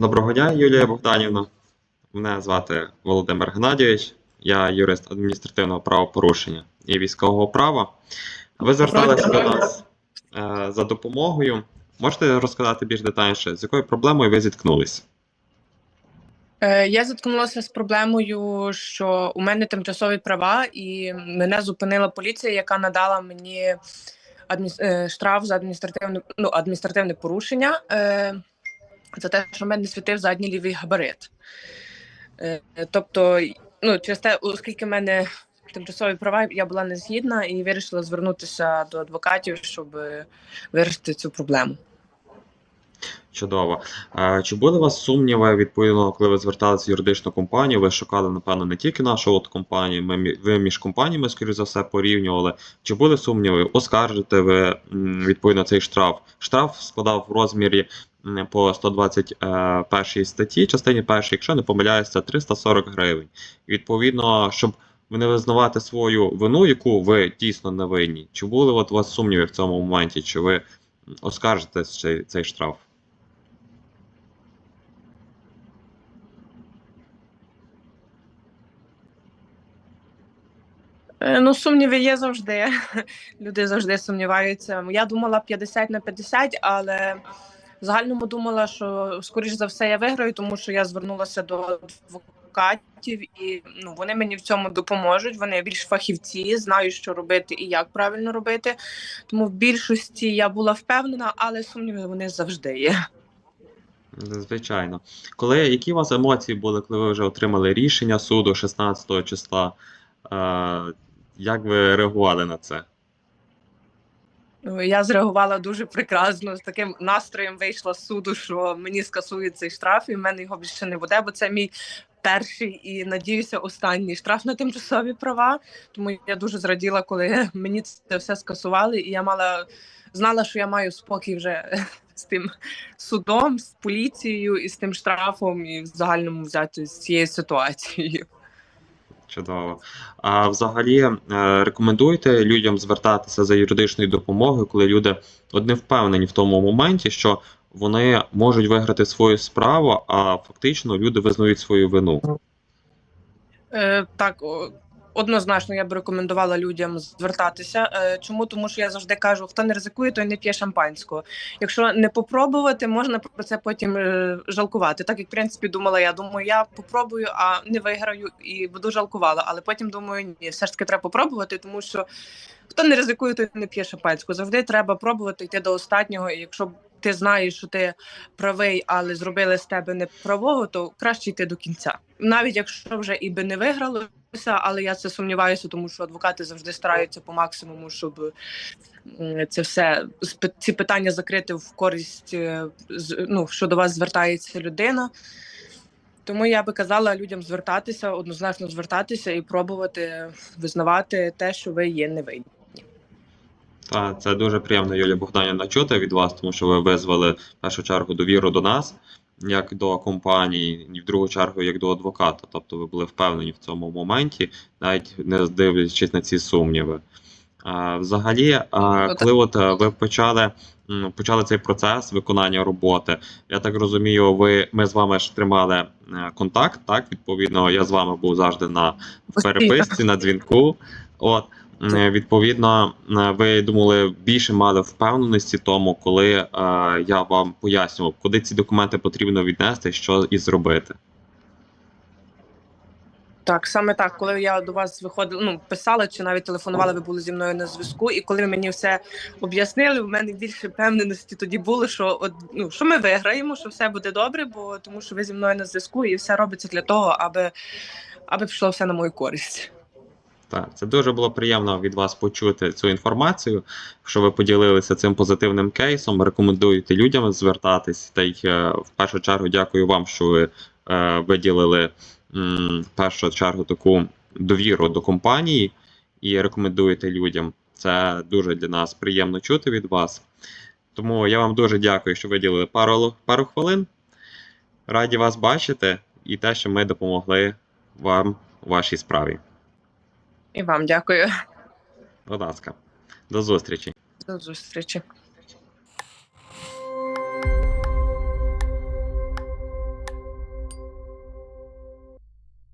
Доброго дня, Юлія Богданівна. Мене звати Володимир Геннадійович. Я юрист адміністративного правопорушення і військового права. Ви зверталися до нас е, за допомогою. Можете розказати більш детальніше, з якою проблемою ви зіткнулись? Е, Я зіткнулася з проблемою, що у мене тимчасові права, і мене зупинила поліція, яка надала мені адміс... е, штраф за адміністративне, ну, адміністративне порушення е, за те, що в мене світив задній лівий габарит. Е, Тобто, ну, через те, оскільки в мене тимчасові права, я була не згідна і вирішила звернутися до адвокатів, щоб вирішити цю проблему. Чудово. Чи були у вас сумніви, відповідно, коли ви зверталися в юридичну компанію, ви шукали, напевно, не тільки нашу от компанію, ми, ви між компаніями, скоріш за все, порівнювали. Чи були сумніви, оскаржите ви відповідно цей штраф? Штраф складав в розмірі по 121 статті, частині першій, якщо не помиляюся, 340 гривень. Відповідно, щоб не визнавати свою вину, яку ви дійсно не винні, чи були от у вас сумніви в цьому моменті, чи ви оскаржите цей, цей штраф? Е, Ну, сумніви є завжди. Люди завжди сумніваються. Я думала 50 на 50, але загальному думала, що скоріш за все я виграю, тому що я звернулася до адвокатів, і ну вони мені в цьому допоможуть. Вони більш фахівці, знають, що робити і як правильно робити. Тому в більшості я була впевнена, але сумніви вони завжди є. Звичайно. Коли, які у вас емоції були, коли ви вже отримали рішення суду 16 числа? Е, як ви реагували на це? Ну, Я зреагувала дуже прекрасно. З таким настроєм вийшла з суду, що мені скасують цей штраф, і в мене його більше не буде, бо це мій перший і надіюся останній штраф на тимчасові права. Тому я дуже зраділа, коли мені це все скасували, і я мала знала, що я маю спокій вже з тим судом, з поліцією і з тим штрафом, і в загальному взяти з цією ситуацією. Чудово. А взагалі е, рекомендуєте людям звертатися за юридичною допомогою, коли люди от не впевнені в тому моменті, що вони можуть виграти свою справу, а фактично люди визнають свою вину. Е, так, однозначно я б рекомендувала людям звертатися. Е, чому? Тому що я завжди кажу, хто не ризикує, той не п'є шампанського. Якщо не попробувати, можна про це потім е, жалкувати. Так як в принципі думала, я думаю, я попробую, а не виграю і буду жалкувала. Але потім думаю, ні, все ж таки треба попробувати, тому що хто не ризикує, той не п'є шампанського. Завжди треба пробувати йти до останнього. І якщо ти знаєш, що ти правий, але зробили з тебе неправого, то краще йти до кінця. Навіть якщо вже і би не вигралося, але я це сумніваюся, тому що адвокати завжди стараються по максимуму, щоб це все ці питання закрити в користь, е, ну, що до вас звертається людина. Тому я би казала людям звертатися, однозначно звертатися і пробувати визнавати те, що ви є невинні. Та це дуже приємно, Юлія Богданівна, чути від вас, тому що ви визвали в першу чергу довіру до нас, як до компанії, і в другу чергу як до адвоката. Тобто ви були впевнені в цьому моменті, навіть не дивлячись на ці сумніви. А, взагалі, а, Ну, коли от е, ви почали, почали цей процес виконання роботи, я так розумію, ви ми з вами ж тримали е, контакт. Так, відповідно, я з вами був завжди на переписці, на дзвінку. От. Е, Відповідно, е, ви думали, більше мали впевненості тому, коли е, я вам пояснював, куди ці документи потрібно віднести, що і зробити. Так, саме так, коли я до вас виходила, ну писала чи навіть телефонувала, ви були зі мною на зв'язку, і коли ви мені все об'яснили, в мене більше впевненості тоді було, що от ну що ми виграємо, що все буде добре, бо тому що ви зі мною на зв'язку, і все робиться для того, аби аби пішло все на мою користь. Так, це дуже було приємно від вас почути цю інформацію, що ви поділилися цим позитивним кейсом. Рекомендуєте людям звертатись. Та й е, в першу чергу дякую вам, що ви е, виділили м, в першу чергу таку довіру до компанії і рекомендуєте людям. Це дуже для нас приємно чути від вас. Тому я вам дуже дякую, що виділили пару, пару хвилин. Раді вас бачити і те, що ми допомогли вам у вашій справі. І вам дякую. Будь ласка, до зустрічі. До зустрічі.